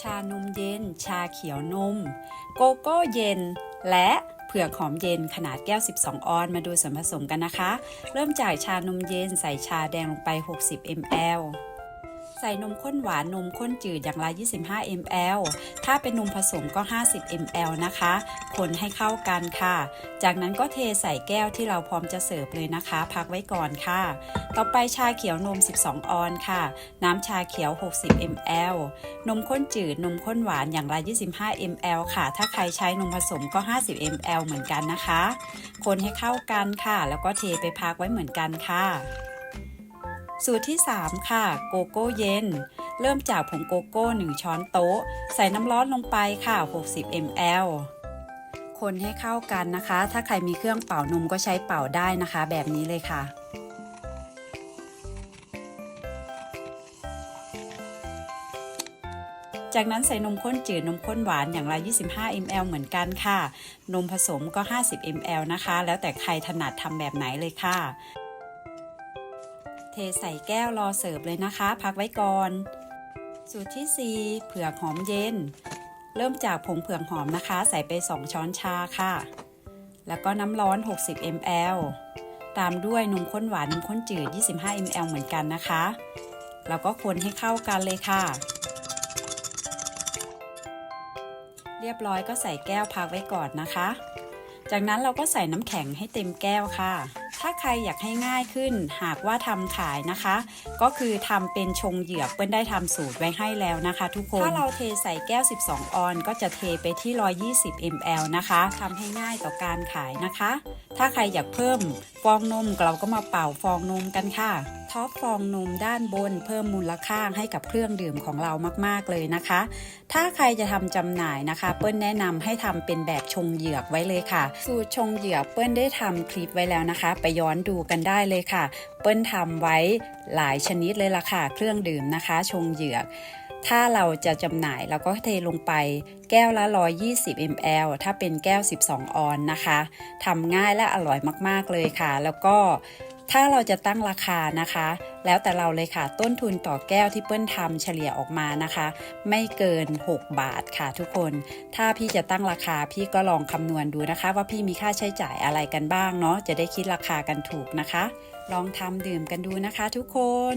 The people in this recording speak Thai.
ชานมเย็น ชาเขียวนม โกโก้เย็น และเผือกหอมเย็นขนาดแก้ว 12 ออนซ์มาดูส่วนผสมกันนะคะ เริ่มจากชานมเย็นใส่ชาแดงลงไป 60 ml ใส่นมข้นหวานนมข้นจืดอย่างละ 25 ml ถ้าเป็นนมผสมก็ 50 ml นะคะ คนให้เข้ากันค่ะ จากนั้นก็เทใส่แก้วที่เราพร้อมจะเสิร์ฟเลยนะคะ พักไว้ก่อนค่ะ ต่อไปชาเขียวนม 12 ออนค่ะ น้ำชาเขียว 60 ml นมข้นจืดนมข้นหวานอย่างละ 25 ml ค่ะ ถ้าใครใช้นมผสมก็ 50 ml เหมือนกันนะคะ คนให้เข้ากันค่ะ แล้วก็เทไปพักไว้เหมือนกันค่ะ สูตรที่ 3 ค่ะ โกโก้เย็น เริ่มจากผงโกโก้ 1 ช้อนโต๊ะ ใส่น้ำร้อนลงไปค่ะ 60 ml คนให้เข้ากันนะคะ ถ้าใครมีเครื่องเป่านมก็ใช้เป่าได้นะคะ แบบนี้เลยค่ะ จากนั้นใส่นมข้นจืดนมข้นหวานอย่างละ 25 ml เหมือนกันค่ะ นมผสมก็ 50 ml นะคะ แล้วแต่ใครถนัดทำแบบไหนเลยค่ะ ใส่แก้วรอเสิร์ฟเลยนะคะ พักไว้ก่อน สูตรที่ 4 เผือกหอมเย็น เริ่มจากผงเผือกหอมนะคะ ใส่ไป 2 ช้อนชาค่ะ แล้วก็น้ำร้อน 60 ml ตามด้วยนมข้นหวานนมข้นจืด 25 ml เหมือนกันนะคะ แล้วก็คนให้เข้ากันเลยค่ะ เรียบร้อยก็ใส่แก้วพักไว้ก่อนนะคะ จากนั้นเราก็ใส่น้ำแข็งให้เต็มแก้วค่ะ ถ้าใครอยากให้ง่ายขึ้น หากว่าทำขายนะคะ ก็คือทำเป็นชงเหยือกเปิ้ลได้ทำสูตรไว้ให้แล้วนะคะ ทุกคน ถ้าเราเทใส่แก้ว 12 ออน ก็จะเทไปที่ 120 ml นะคะทำให้ง่ายต่อการขายนะคะ ถ้าใครอยากเพิ่มฟองนมเราก็มาเป่าฟองนมกันค่ะท็อปฟองนมด้านบนเพิ่มมูลค่าให้กับเครื่องดื่มของเรามากๆเลยนะคะ ถ้าใครจะทำจำหน่ายนะคะ เปิ้ลแนะนำให้ทำเป็นแบบชงเหยือกไว้เลยค่ะ สูตรชงเหยือกเปิ้ลได้ทำคลิปไว้แล้วนะคะ ไปย้อนดูกันได้เลยค่ะ เปิ้ลทำไว้หลายชนิดเลยล่ะค่ะ เครื่องดื่มนะคะ ชงเหยือกถ้าเราจะจำหน่ายเราก็เทลงไปแก้วละ 120 ml ถ้าเป็นแก้ว 12 ออนนะคะทำง่ายและอร่อยมาก ๆ เลยค่ะ แล้วก็ ถ้าเราจะตั้งราคานะคะ แล้วแต่เราเลยค่ะ ต้นทุนต่อแก้วที่เปิ้ลทำเฉลี่ยออกมานะคะ ไม่เกิน 6 บาทค่ะทุกคน ถ้าพี่จะตั้งราคาพี่ก็ลองคำนวณดูนะคะ ว่าพี่มีค่าใช้จ่ายอะไรกันบ้างเนาะจะได้คิดราคากันถูกนะคะ ลองทำดื่มกันดูนะคะทุกคน